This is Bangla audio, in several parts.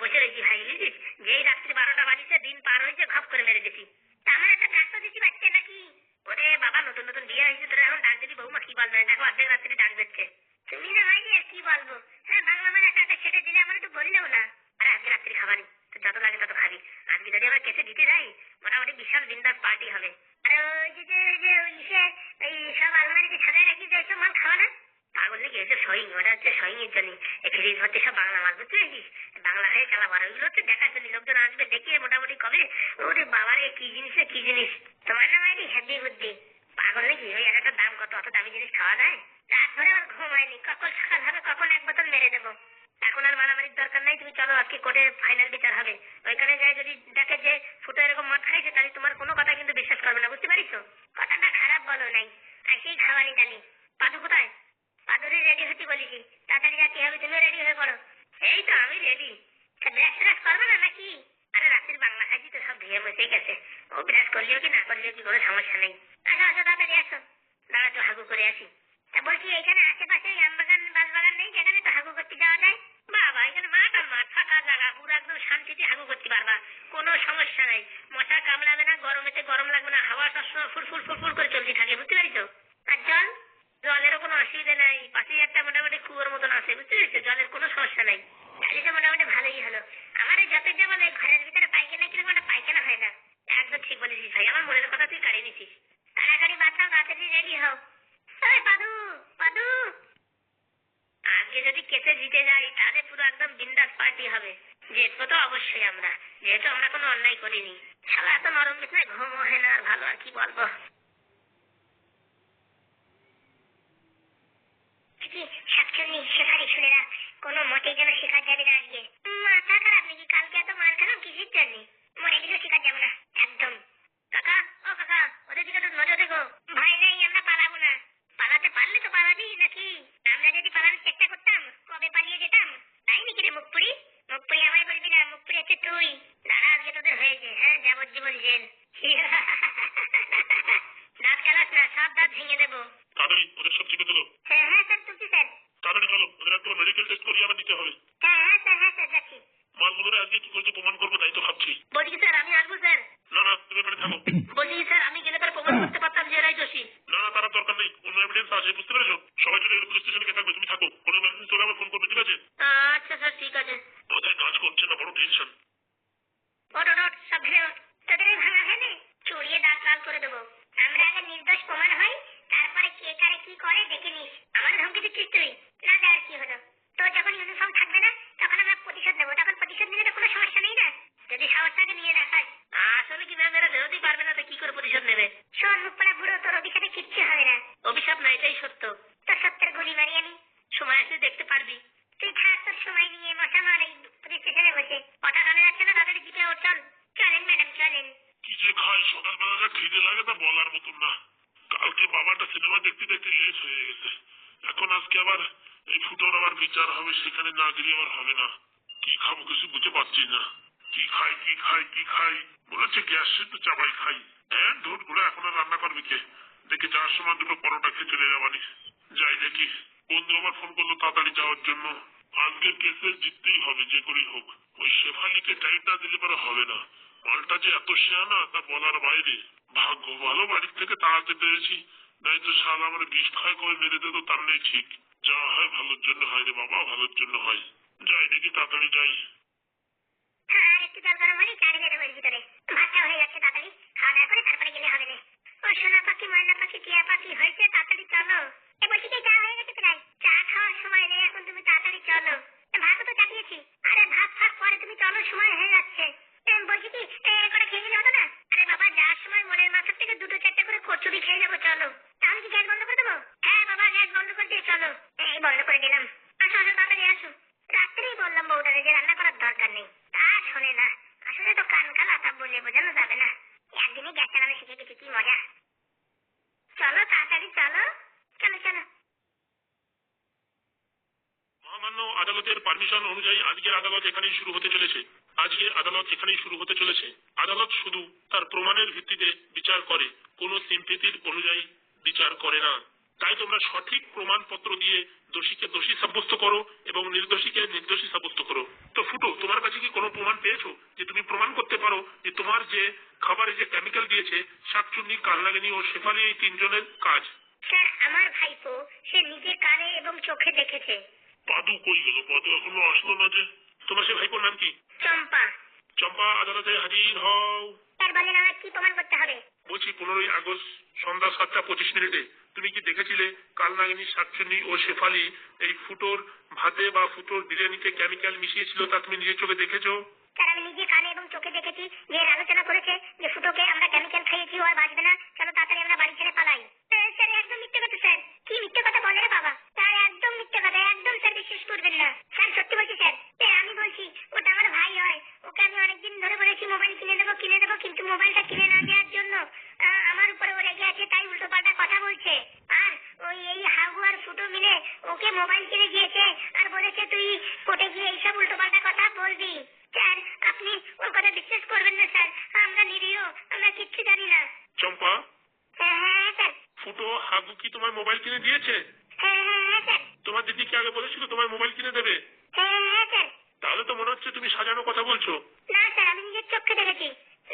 বসে রয়েছি ভাই বুঝলিস যেই রাত্রি বারোটা বাজিছে, দিন পার হয়েছে খপ করে মেরে দিছি আমার একটা ডাক তো বাচ্চা নাকি? ওরে বাবা, নতুন নতুন বিয়ে হয়েছে, তোরা এখন ডাক দিবি, বৌমা, কি বলবে? দেখো অর্ধেক রাত্রি ডাক দিচ্ছে। তুমি না ভাই আর কি বলব? হ্যাঁ বাংলা মানে একটা ছেড়ে দিলে আমার একটু বললেও না। আরে আজকে রাত্রি খাবানি তো যত লাগে তত খাবি। আজকে যদি আমরা কেসে দিতে যাই, মোটামুটি বিশাল বিন্দাস পার্টি হবে। আর ওই যে যে ওই সব আলমারিতে সাজায় রাখি যে সব মাল খাওয়া না? পাগল নাকি হচ্ছে সহিং ওটা হচ্ছে সহিং এর জন্য ফ্রিজ ভর্তি সব বাংলা মাল বুঝতে পেরেছিস? বাংলা হয়ে চালাবো আর ওইগুলো হচ্ছে দেখার জন্য। লোকজন আসবে দেখিয়ে মোটামুটি কবে? ওরে বাবারে, কি জিনিস কি জিনিস? তোমার না মাইরি, হ্যাপি বুদ্ধি পাগল নাকি? ওই একটা দাম কত? অত দামি জিনিস খাওয়া যায়? রাত ধরে আর ঘুম হয়নি। কখন সকাল হবে, কখন এক বোতল মেরে দেবো। এখন আর মারামারির দরকার নাই। তুমি চলো, আজকে কোর্টে ফাইনাল বিচার হবে। ওইখানে যাই যদি দেখে যে ফুটো এরকম মদ খাইছে, তাহলে তোমার কোনো কথা কিন্তু বিশ্বাস করবে না, বুঝতে পারিস কথাটা খারাপ বলো নাই। আর সেই খাওয়ানি জানি। পাদু কোথায়? পাদুরি রেডি হতে বলেছি তাড়াতাড়ি যা কি হবে তুমিও রেডি হয়ে পড়ো। এই তো আমি রেডি ব্রাশ ট্রাশ করবে না নাকি? আরে রাত্রির বাংলা খাইছি তো সব ধুয়ে বসেই গেছে। ও ব্রাশ করলেও কি না করলেও কি কোনো সমস্যা নেই। আসো আসো, তাড়াতাড়ি আসো। দাঁড়া, একটু হাগু করে আসি। তা বলছি এখানে আশেপাশে আমবাগান বাগান নেই? যেখানে তো হাগু করতে যাওয়া যায়? বাবা, এখানে মাঠ আর মাঠ, ফাঁকা জায়গা, পুরো একদম শান্তিতে হাগু করতে পারবা। কোনো সমস্যা নাই। মশা কামড়াবে না, গরমেতে গরম লাগবে না, হাওয়া সবসময় ফুরফুর ফুরফুর করে চলতে থাকে, বুঝতে জলেরও কোনো অসুবিধা নাই। পাশেই একটা মোটামুটি কুয়োর মতন আছে, বুঝতে পেরেছ? জলের কোনো সমস্যা নাই। তাহলে মোটামুটি ভালোই হলো। আমার এই যত যা বলে, ঘরের ভিতরে পায়খানা কীরকম একটা পায়খানা হয় না। একদম ঠিক বলেছিস ভাই। আমার মনের কথা তুই কাড়িয়ে নিছিস। বাঁচাও, তাড়াতাড়ি রেডি হও। পাদু পাদু। যদি কেসে জিতে যাই, তাহলে পুরো একদম বিন্দাস পার্টি হবে। জিতবো তো অবশ্যই আমরা। যেহেতু আমরা কোনো অন্যায় করিনি। শালা এত নরম বিছানায় ঘুম হয় না। ভালো আর কি বলব? কি শাকচুন্নি শেখারি শুনেরা কোনো মতেই যেন শেখার যাবে না আজকে। মাথা খারাপ নাকি কালকে এত মার খেলাম কিসের জন্য মনে কিছু শেখার যাব না। একদম। কাকা, ও কাকা, ওদের দিকে তো নজর দেখো ভাই নেই, আমরা পালাবো না। পালাতে পারলে তো পালাবি নাকি আমরা যদি পালানোর চেষ্টা করতাম কবে পালিয়ে যেতাম তাই নাকি রে মুখপুরি মুখপুরি আমায় বলবি না মুখপুরি হচ্ছে তুই দাঁড়া আজকে তোদের হয়েছে হ্যাঁ যাবজ্জীবন জেল দাঁত চালাস না সব দাঁত ভেঙে দেবো তাড়াতাড়ি ওদের সব চেপে তোলো হ্যাঁ হ্যাঁ স্যার তুলছি স্যার তাড়াতাড়ি চলো ওদের একটা মেডিকেল টেস্ট করিয়ে আবার নিতে হবে হ্যাঁ হ্যাঁ স্যার হ্যাঁ স্যার যাচ্ছি মালগুলোরে আজকে কি করতে প্রমাণ করব তাই তো ভাবছি বলছি কি স্যার আমি আসব স্যার না না তুমি এখানে থাকো বলছি কি স্যার আমি গেলে তার প্রমাণ করতে পারতাম যে এরাই দোষী না না তারা দরকার নেই অন্য এভিডেন্স আছে বুঝতে পেরেছ? সবাই চলে পুলিশ স্টেশনে থাকবে তুমি থাকো। কোনো এমার্জেন্সি হলে আমার ফোন করবে ঠিক আছে? আচ্ছা স্যার ঠিক আছে। ওদের কাজ করছে না বড় টেনশন ওট ওট ওট সব ভেবে ওঠ তোদের এই ভাঙা ভেবে চড়িয়ে দাঁত লাল করে দেবো আমরা আগে নির্দোষ প্রমাণ হই তারপরে কে কারে কি করে দেখে নিস আমার ধমকি দিচ্ছিস তুই না দেওয়ার কি হলো তোর যখন ইউনিফর্ম থাকবে না তখন আমরা প্রতিশোধ নেব তখন প্রতিশোধ নিলে তো কোনো সমস্যা নেই না যদি সাহস থাকে নিয়ে দেখায় আসলে কি ম্যাম এরা বেরোতেই পারবে না তো কি করে প্রতিশোধ নেবে শোন মুখপড়া বুড়ো তোর অভিশাপে কিচ্ছু হবে না অভিশাপ না এটাই সত্য তোর সত্যের গুলি মারি আমি সময় আসলে দেখতে পারবি তুই থাক তোর সময় নিয়ে মশা মার এই পুলিশ স্টেশনে বসে কথা কানে যাচ্ছে না তাদের জিপে ওর চল চলেন ম্যাডাম চলেন কি যে খাই সকালবেলা যা খিদে লাগে তা বলার মতন না কালকে বাবাটা সিনেমা দেখতে দেখতে লেট হয়ে গেছে এখন আজকে আবার এই ফুটোর আবার বিচার হবে সেখানে না গেলে আবার হবে না। কি খাব কিছু বুঝতে পারছি না। কি খাই কি খাই কি খাই? হচ্ছে গ্যাস তো চাবাই খাই। হ্যাঁ ধর ঘুরে এখন আর রান্না করবি কে? দেখে যাওয়ার সময় দুটো পরোটা খেয়ে চলে যাবানি যাই দেখি। বন্ধু আমার ফোন করল তাড়াতাড়ি যাওয়ার জন্য। আজকের কেসে জিততেই হবে, যে করেই হোক। ওই শেফালিকে টাইটটা দিলে পরে হবে না। মালটা যে এত শেয়ানা, তা বলার বাইরে। ভাগ্য ভালো, বাড়ির থেকে তাড়াতে পেরেছি। নাই তো শাল আমার বিষ খায় করে মেরে দিত তার নেই ঠিক। যা হয় ভালোর জন্য হয় রে বাবা, ভালোর জন্য হয়। যাই দেখি, তাড়াতাড়ি যাই। হয়ে করে তুমি চলো। সময় হয়ে যাচ্ছে। দুটো করে খেয়ে চলো। তাহলে কি গ্যাস বন্ধ করে দেবো? হ্যাঁ বাবা, গ্যাস বন্ধ করে দিয়ে চলো। এই বন্ধ করে দিলাম? আসো আসো, তাড়াতাড়ি আসো। রাত্রেই বললাম বউটাকে যে রান্না করার দরকার নেই। তা শোনে না, আসলে তো কান কালা, তা বলে বোঝানো যাবে না। একদিনই গ্যাস চালানো শিখে গেছি, কি মজা। চলো, তাড়াতাড়ি চলো। চলো চলো। মহামান্য আদালতের পারমিশন অনুযায়ী আজকের আদালত এখানেই শুরু হতে চলেছে। আজকের আদালত এখানেই শুরু হতে চলেছে। আদালত শুধু তার প্রমাণের ভিত্তিতে বিচার করে। কোনো সিম্পেতির অনুযায়ী বিচার করে না। তাই তোমরা সঠিক প্রমাণপত্র দিয়ে দোষীকে দোষী সাব্যস্ত করো এবং নির্দোষীকে নির্দোষী সাব্যস্ত করো। তো ফুটো তোমার কাছে কি কোনো প্রমাণ পেয়েছ যে তুমি প্রমাণ করতে পারো যে তোমার যে খাবারে যে কেমিক্যাল দিয়েছে শাকচুন্নি কালনাগিনী ও শেফালি এই তিনজনের কাজ? স্যার আমার ভাইপো সে নিজে কানে এবং চোখে দেখেছে। পাদু কই গেল? পাদু এখনও আসলো না যে। তোমার সে ভাইপোর নাম কি? চম্পা। চম্পা আদালতে হাজির হও। স্যার বলেন আমার কি প্রমাণ করতে হবে? বলছি পনেরোই আগস্ট সন্ধ্যা সাতটা পঁচিশ মিনিটে। তুমি কি দেখেছিলে কালনাগিনী শাকচুন্নি ও শেফালি এই ফুটোর ভাতে বা ফুটোর বিরিয়ানিতে কেমিক্যাল মিশিয়েছিল তা তুমি নিজের চোখে দেখেছ? স্যার, আমি নিজে কানে এবং চোখে দেখেছি। যে আলোচনা করেছে যে ফুটোকে আমরা কেমিক্যাল খাইয়েছি, ও আর বাঁচবে না। কেন তাড়াতাড়ি আমরা বাড়ি ছেড়ে পালাই স্যার, স্যার একদম মিথ্যে কথা স্যার কি মিথ্যে কথা বলে রে বাবা স্যার একদম মিথ্যে কথা একদম স্যার বিশ্বাস করবেন না স্যার সত্যি বলছি স্যার স্যার আমি বলছি ওটা আমার ভাই হয় ওকে আমি অনেকদিন ধরে বলেছি মোবাইল কিনে দেবো কিনে দেবো কিন্তু মোবাইলটা কিনে না দেওয়ার জন্য আহ, আমার উপরে ও রেগে আছে তাই উল্টো পাল্টা কথা বলছে আর ওই এই হাগু আর ফুটো মিলে ওকে মোবাইল কিনে দিয়েছে আর বলেছে তুই কোর্টে গিয়ে এইসব উল্টো পাল্টা কথা বলবি স্যার আপনি ওর কথা বিশ্বাস করবেন না স্যার আমরা নিরীহ আমরা কিচ্ছু জানি না। চম্পা? হ্যাঁ হ্যাঁ স্যার। ফুটো হাগু কি তোমার মোবাইল কিনে দিয়েছে? হ্যাঁ স্যার। তোমার দিদি কি আগে বলেছিল তোমার মোবাইল কিনে দেবে? হ্যাঁ স্যার। তাহলে তো মনে হচ্ছে তুমি সাজানো কথা বলছো। না স্যার আমি নিজের চোখে দেখেছি।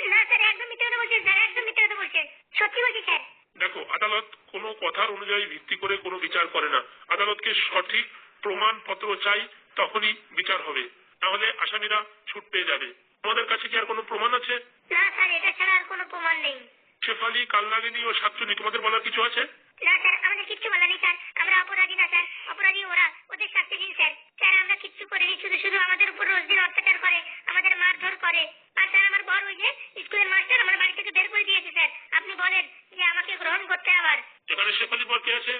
না স্যার একদম মিথ্যে কথা বলছেন স্যার একদম মিথ্যে কথা বলছেন। সত্যি বলছি স্যার। দেখো আদালত কোনো কথার অনুযায়ী ভিত্তি করে কোনো বিচার করে না। আদালতকে সঠিক প্রমাণপত্র চাই তখনই বিচার হবে। তাহলে আসামিরা ছুট পেয়ে যাবে। তোমাদের কাছে কি আর কোনো প্রমাণ আছে? না স্যার এটা ছাড়া আর কোনো প্রমাণ নেই। শেফালি কালনাগিনী ও সাতচুনি তোমাদের বলার কিছু আছে? না স্যার আমাদের কিচ্ছু বলা নেই স্যার। আমরা অপরাধী না স্যার। অপরাধী ওরা ওদের শাস্তি দিন স্যার। স্যার আমরা কিচ্ছু করিনি শুধু শুধু আমাদের উপর রোজ দিন অত্যাচার করে আমাদের মারধর করে। আর স্যার আমার বড় ওই যে স্কুলের মাস্টার আমার বাড়ি থেকে বের করে দিয়েছে স্যার। আপনি বলেন যে আমাকে গ্রহণ করতে আবার। এখানে শেফালি বর কে আছে?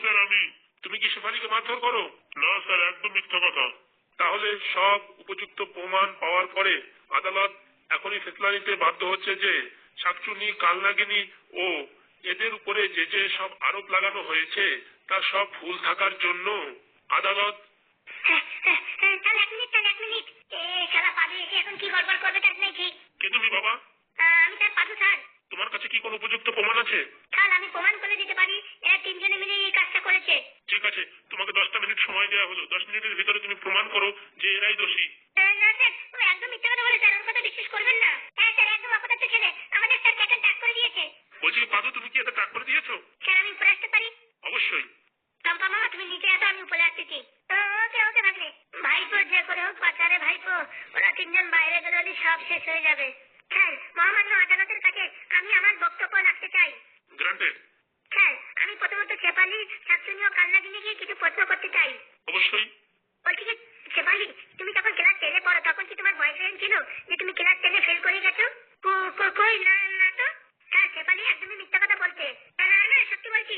স্যার আমি। তুমি কি শেফালিকে মারধর করো? না স্যার একদম মিথ্যা কথা। তাহলে সব উপযুক্ত প্রমাণ পাওয়ার পরে আদালত এখনই ফেসলা নিতে বাধ্য হচ্ছে যে শাকচুনি কালনাগিনী ও এদের উপরে যে যে সব আরোপ লাগানো হয়েছে তা সব ভুল থাকার জন্য আদালত হ্যাঁ, হ্যাঁ, হ্যাঁ, তার তুমি বাবা? আমি স্যার পাদু স্যার। তোমার কাছে কি কোনো উপযুক্ত প্রমাণ আছে? স্যার আমি প্রমাণ করে দিতে পারি। এরা তিনজনে মিলে এই কাজটা করেছে। ঠিক আছে মিনিট সময় দেওয়া হলো। দশ মিনিটের ভিতরে তুমি প্রমাণ করো যে এরাই দোষী। আহ, না স্যার ও একদম মিথ্যে কথা বলে স্যার ওর কথা বিশ্বাস করবেন না। হ্যাঁ স্যার একদম অপদার্থ ছেলে। আমাদের স্যার প্যাকেট ডাক করে দিয়েছে। বলছি পাদু তুমি কি এটা টাক করে দিয়েছ? স্যার আমি উপরে আসতে পারি? অবশ্যই। চম্পা মামা তুমি নিচে আসো আমি উপরে আসতেছি। ওকে ওকে ভাইপো যে করে হোক বাচ্চারে ভাইপো। ওরা তিনজন বাইরে বেরোলে সব শেষ হয়ে যাবে। স্যার মহামান্য আদালতের কাছে আমি আমার বক্তব্য রাখতে চাই। গ্রান্টেড আমি প্রথমত শেফালি শাকচুনি ও কান্নাগিনি গিয়ে কিছু প্রশ্ন করতে চাই। অবশ্যই। বলছি কি শেফালি তুমি যখন ক্লাস টেনে পড়ো তখন কি তোমার বয়ফ্রেন্ড ছিল যে তুমি ক্লাস টেনে ফেল করে গেছো? কই? না না তো। হ্যাঁ শেফালি একদমই মিথ্যা কথা বলছে। না না সত্যি বলছি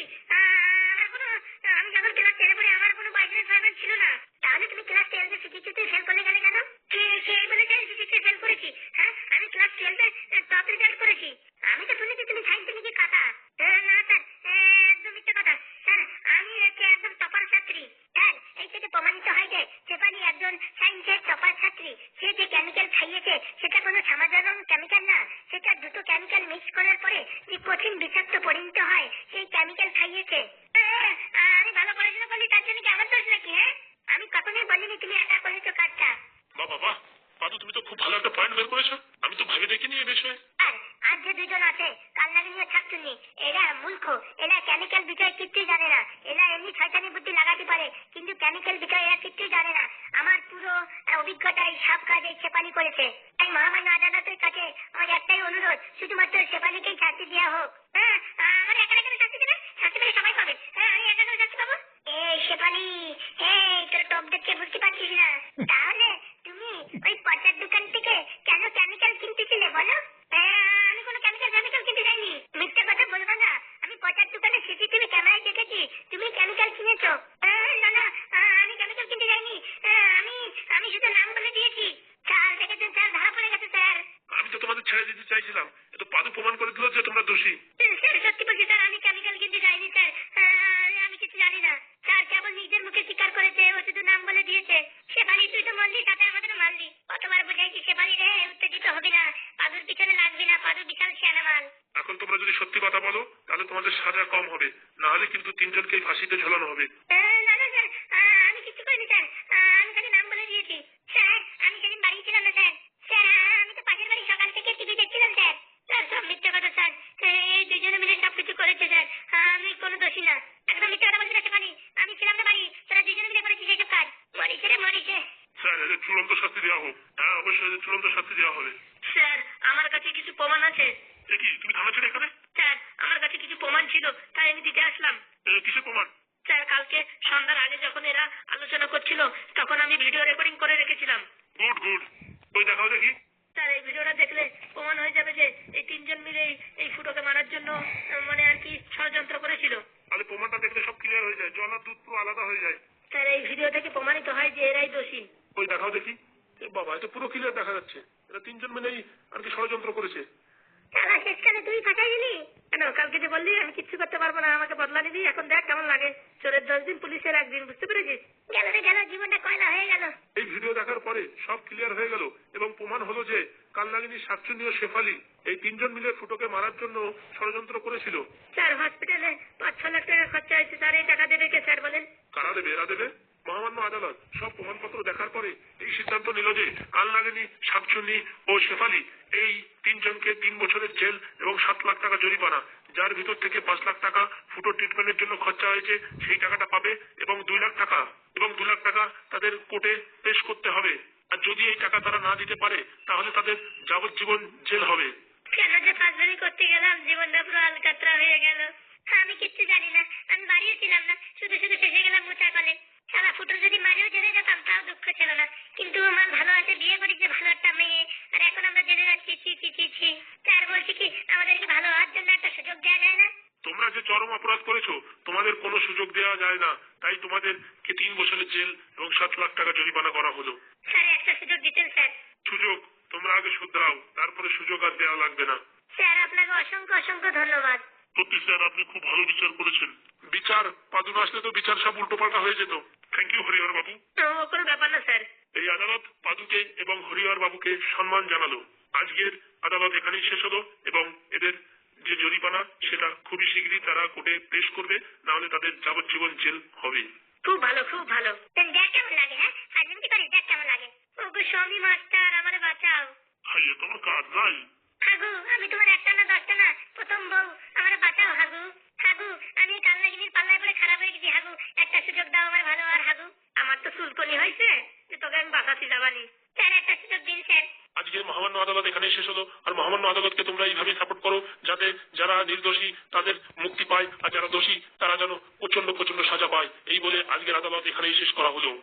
আমার কোনো আমি যখন ক্লাস টেনে পড়ি আমার কোনো বয়ফ্রেন্ড ফয়ফ্রেন্ড ছিল না তাহলে তুমি ক্লাস টুয়েলভে শিখিতে ফেল করে গেলে কেন কে কে বলেছে আমি শিখিতে ফেল করেছি হ্যাঁ আমি ক্লাস টুয়েলভে টপ রেজাল্ট করেছি আমি তো শুনেছি তুমি সায়েন্সে নাকি কাটা আহ, না স্যার আহ, একদম মিথ্যা কথা স্যার আমি হচ্ছে একদম টপার ছাত্রী স্যার এই থেকে প্রমাণিত হয় যে শেফালি একজন সায়েন্সের টপার ছাত্রী সে যে কেমিক্যাল খাইয়েছে সেটা কোনো সাধারণ কেমিক্যাল না সেটা দুটো কেমিক্যাল মিক্স করার পরে যে কঠিন বিষাক্ত পরিণত হয় সেই কেমিক্যাল খাইয়েছে আহ, আমি ভালো পড়াশোনা করলি তার জন্য কি আমার হ্যাঁ আমি কখনোই বলিনি তুমি একা করেছ কাজটা বাহ বাবা পাদু তুমি তো খুব ভালো একটা পয়েন্ট বের করেছ। আমি তো ভাবে দেখিনি এই বিষয়ে। আর আর যে দুজন আছে কালনাগিনী ও ছাত্রনী এরা মূর্খ এরা কেমিক্যাল বিষয়ে কিচ্ছুই জানে না। এরা এমনি শয়তানি বুদ্ধি লাগাতে পারে কিন্তু কেমিক্যাল বিষয়ে এরা কিচ্ছুই জানে না। আমার পুরো অভিজ্ঞতায় সব কাজ শেফালি করেছে। তাই মহামান্য আদালতের কাছে আমার একটাই অনুরোধ শুধুমাত্র শেফালিকেই শাস্তি দেওয়া হোক হ্যাঁ আহ, আমার একা একা শাস্তি দেবে শাস্তি পেলে সবাই পাবে হ্যাঁ আমি একা একা শাস্তি পাবো এই শেফালি এই তোর টপ দেখে বুঝতে পারছিস না তাহলে তুমি ওই পচার দোকান থেকে কেন কেমিক্যাল কিনতেছিলে বলো হ্যাঁ, আমি কোনো কেমিক্যাল কেমিক্যাল কিনতে যাইনি মিথ্যে কথা বলব না আমি পচার দোকানে সিসিটিভি ক্যামেরায় দেখেছি তুমি কেমিক্যাল কিনেছো হ্যাঁ, না না আহ, আমি কেমিক্যাল কিনতে যাইনি হ্যাঁ, আমি আমি শুধু নাম বলে দিয়েছি স্যার দেখেছেন স্যার ধরা পড়ে গেছে স্যার আমি তো তোমাদের ছেড়ে দিতে চাইছিলাম এ তো পাদু প্রমাণ করে দিল যে তোমরা দোষী স্যার সত্যি বলছি স্যার আমি কেমিক্যাল কিনতে যাইনি স্যার আহ, আমি কিছু জানি না স্যার কেবল নিজের মুখে স্বীকার করেছে ও শুধু নাম বলে দিয়েছে শেফালি তুই তো মারলি সাথে আমাদের মারলি কতবার বুঝাইছি শেফালি রে উত্তেজিত হবি না পাদুর পিছনে লাগবি না পাদু বিশাল শিয়ানা মাল এখন তোমরা যদি সত্যি কথা বলো তাহলে তোমাদের সাজা কম হবে না হলে তাহলে কিন্তু তিনজনকেই ফাঁসিতে ঝোলানো হবে আহ, না না স্যার আহ, আমি কিছু করিনি স্যার আহ, আমি খালি নাম বলে দিয়েছি স্যার আমি সেদিন বাড়ি ছিলাম না স্যার স্যার আহ, আমি তো পাশের বাড়ি সকাল থেকে টিভি দেখছিলাম স্যার স্যার সব মিথ্যে কথা স্যার এই দুজনে মিলে সব কিছু করেছে স্যার আহ, আমি কোনো দোষী না একদম মিথ্যে কথা বলছি না শেফালি আমি ছিলাম না বাড়ি তোরা দুজনে মিলে করেছিস এইসব কাজ মরিছে রে মরিছে স্যার এদের চূড়ান্ত শাস্তি দেওয়া হোক হ্যাঁ অবশ্যই চূড়ান্ত শাস্তি দেওয়া হবে। স্যার আমার কাছে কিছু প্রমাণ আছে। কি তুমি থানা ছেড়ে এখানে? স্যার আমার কাছে কিছু প্রমাণ ছিল তাই আমি দিতে আসলাম। কিসের প্রমাণ? স্যার কালকে সন্ধ্যার আগে যখন এরা আলোচনা করছিল তখন আমি ভিডিও রেকর্ডিং করে রেখেছিলাম। Good good. ওই দেখাও দেখি স্যার এই ভিডিওটা দেখলে প্রমাণ হয়ে যাবে যে এই তিনজন মিলে এই- ফুটোকে মারার জন্য মানে আর কি ষড়যন্ত্র করেছিল। তাহলে প্রমাণটা দেখলে সব ক্লিয়ার হয়ে যায় জল আর দুধ পুরো আলাদা হয়ে যায়। স্যার এই ভিডিও থেকে প্রমাণিত হয় যে এরাই দোষী। ওই দেখাও দেখি বাবা এটা পুরো ক্লিয়ার দেখা যাচ্ছে। এরা তিনজন মিলেই আর কি ষড়যন্ত্র করেছে। খেলা শেষকালে তুই কেন কালকে যে বললি আমি কিচ্ছু করতে পারব না আমাকে বদলা নিবি এখন দেখ কেমন লাগে। চোরের দশ দিন পুলিশের একদিন বুঝতে পেরেছিস? গেল রে গেল জীবনটা কয়লা হয়ে গেল। এই ভিডিও দেখার পরে সব ক্লিয়ার হয়ে গেল এবং প্রমাণ হলো যে কালনাগিনী শাকচুনি ও শেফালি এই তিনজন মিলে ফুটোকে মারার জন্য ষড়যন্ত্র করেছিল। স্যার হসপিটালে পাঁচ ছ লাখ টাকা খরচা হয়েছে স্যার এই টাকা দেবে কে স্যার বলেন। কারা দেবে এরা দেবে? মহামান্য আদালত সব প্রমাণপত্র দেখার পরে এই সিদ্ধান্ত নিল যে কালনাগিনী শাকচুন্নি ও শেফালি এই তিনজনকে তিন বছরের জেল এবং সাত লাখ টাকা জরিমানা, যার ভিতর থেকে পাঁচ লাখ টাকা ফুটো ট্রিটমেন্টের জন্য খরচা হয়েছে, সেই টাকাটা পাবে এবং দুই লাখ টাকা, এবং দু লাখ টাকা তাদের কোর্টে পেশ করতে হবে। আর যদি এই টাকা তারা না দিতে পারে, তাহলে তাদের যাবজ্জীবন জেল হবে। কেন যে পাঁচবারি করতে গেলাম, জীবনটা পুরো আলকাতরা হয়ে গেল। আমি কিচ্ছু জানি না, আমি বাড়িও ছিলাম না, শুধু শুধু ফেসে গেলাম ফুটো যদি মারিও জেনে যেতাম তাও দুঃখ ছিল না। কিন্তু আমার ভালো আছে বিয়ে করেছে ভালো একটা মেয়ে। আর এখন আমরা জেনে যাচ্ছি ছি ছি ছি ছি। স্যার বলছি কি আমাদেরকে ভালো হওয়ার জন্য একটা সুযোগ দেওয়া যায় না? তোমরা যে চরম অপরাধ করেছ তোমাদের কোনো সুযোগ দেওয়া যায় না। তাই তোমাদেরকে তিন বছরের জেল এবং সাত লাখ টাকা জরিমানা করা হলো। স্যার একটা সুযোগ দিতেন স্যার। সুযোগ তোমরা আগে শুধরাও তারপরে সুযোগ আর দেওয়া লাগবে না। স্যার আপনাকে অসংখ্য অসংখ্য ধন্যবাদ। সত্যি স্যার আপনি খুব ভালো বিচার করেছেন। বিচার পাদু না আসলে তো বিচার সব উল্টোপাল্টা হয়ে যেত। থ্যাংক ইউ হরিহর বাবু কোনো ব্যাপার না স্যার। এই আদালত পাদুকে এবং হরিহর বাবুকে সম্মান জানালো। আজকের আদালত এখানেই শেষ হলো এবং এদের যে জরিমানা সেটা খুবই শীঘ্রই তারা কোর্টে পেশ করবে না হলে তাদের যাবজ্জীবন জেল হবে। খুব ভালো খুব ভালো। দেখ কেমন লাগে হ্যাঁ? হাজবেন্ড কি করিস দেখ কেমন লাগে। ওগো স্বামী মাস্টার আমারে বাঁচাও। হাইয়ে তোমার কাজ নাই। হাগু আমি তোমার একটা না দশটা না প্রথম বউ। আমারে বাঁচাও হাগু। হাগু, আমি কালনাগিনীর পাল্লায় পড়ে খারাপ হয়ে গেছি, হাগু। একটা সুযোগ দাও আমার ভালো আর হাগু। আমার তো সুলকনি হয়েছে যে তোকে আমি বাঁচাতে যাবানি। স্যার, একটা সুযোগ দিন, স্যার। আজকের মহামান্য আদালত এখানেই শেষ হলো আর মহামান্য আদালতকে তোমরা এইভাবে সাপোর্ট করো, যাতে যারা নির্দোষী তাদের মুক্তি পায়, আর যারা দোষী, তারা যেন প্রচণ্ড প্রচণ্ড সাজা পায়। এই বলে আজকের আদালত এখানেই শেষ করা হলো।